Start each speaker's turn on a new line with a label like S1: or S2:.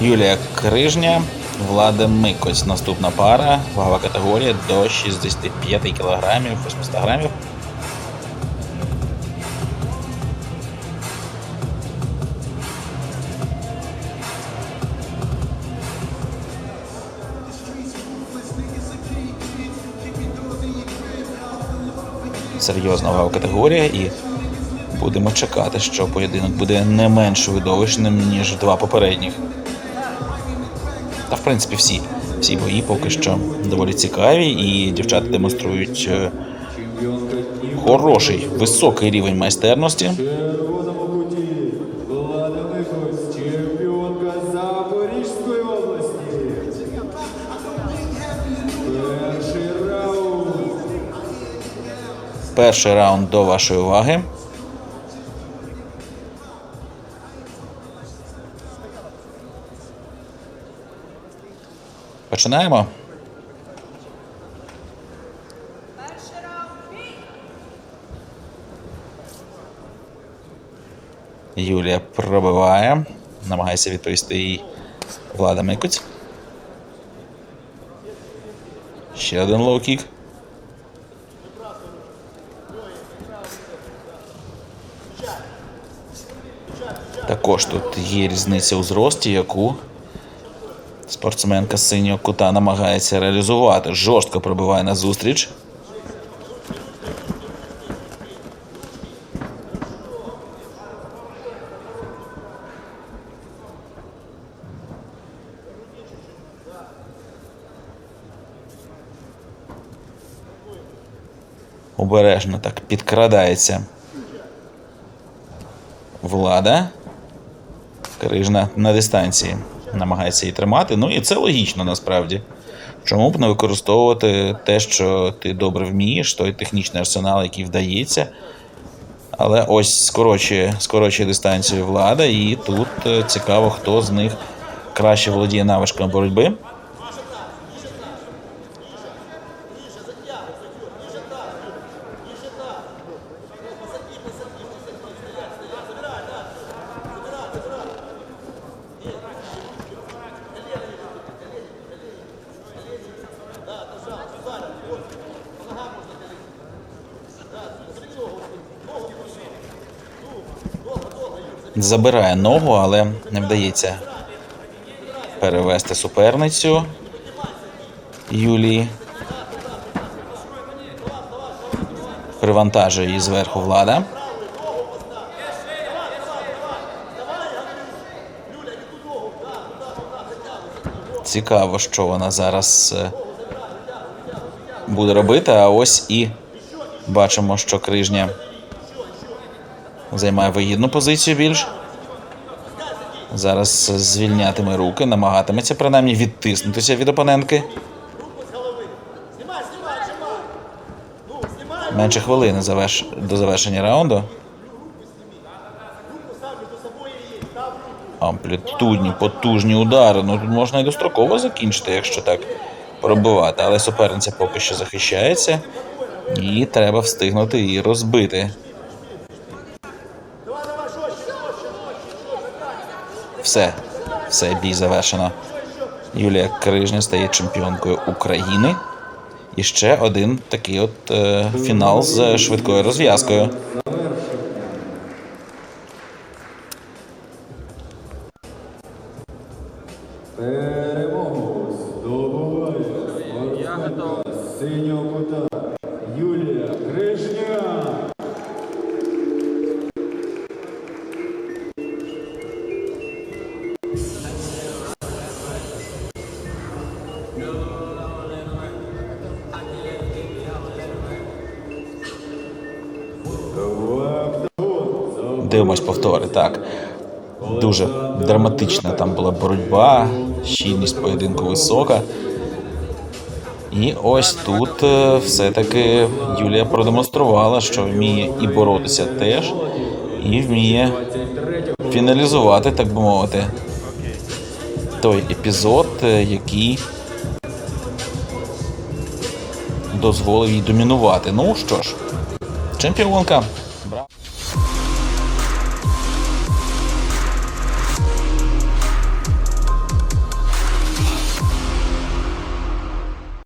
S1: Юлія Крижня, Влада Микось. Наступна пара. Вагова категорія до 65 кілограмів, 800 грамів. Серйозна вагова категорія і будемо чекати, що поєдинок буде не менш видовищним, ніж два попередніх. Та в принципі всі, всі бої поки що доволі цікаві, і дівчата демонструють е, хороший, високий рівень майстерності.
S2: Перший раунд
S1: до вашої уваги. Починаємо. Юлія пробиває. Намагається відповісти їй Влада Микуть. Ще один лоу-кік. Також тут є різниця у зрості, яку спортсменка з синього кута намагається реалізувати. Жорстко пробиває на зустріч. Обережно так підкрадається влада. Крижна на дистанції намагається її тримати. Ну і це логічно насправді. Чому б не використовувати те, що ти добре вмієш, той технічний арсенал, який вдається. Але ось скорочує, скорочує дистанцію влада, і тут е, цікаво, хто з них краще володіє навичками боротьби. Забирає ногу, але не вдається перевести суперницю Юлії. Привантажує її зверху влада. Цікаво, що вона зараз е, буде робити. А ось і бачимо, що крижня займає вигідну позицію більш. Зараз звільнятиме руки, намагатиметься принаймні відтиснутися від опонентки. Менше хвилини заверш... до завершення раунду. Амплітудні, потужні удари. Ну тут можна і достроково закінчити, якщо так пробивати. Але суперниця поки що захищається. І треба встигнути її розбити. Все, все, бій завершено. Юлія Крижня стає чемпіонкою України. І ще один такий от е, фінал з швидкою розв'язкою.
S2: Перемогу здобуває спортсменка синього кута
S1: Дивимось повтори. Так. Дуже драматична там була боротьба, щільність поєдинку висока. І ось тут е, все-таки Юлія продемонструвала, що вміє і боротися теж, і вміє фіналізувати, так би мовити, той епізод, е, який дозволив їй домінувати. Ну що ж, чемпіонка.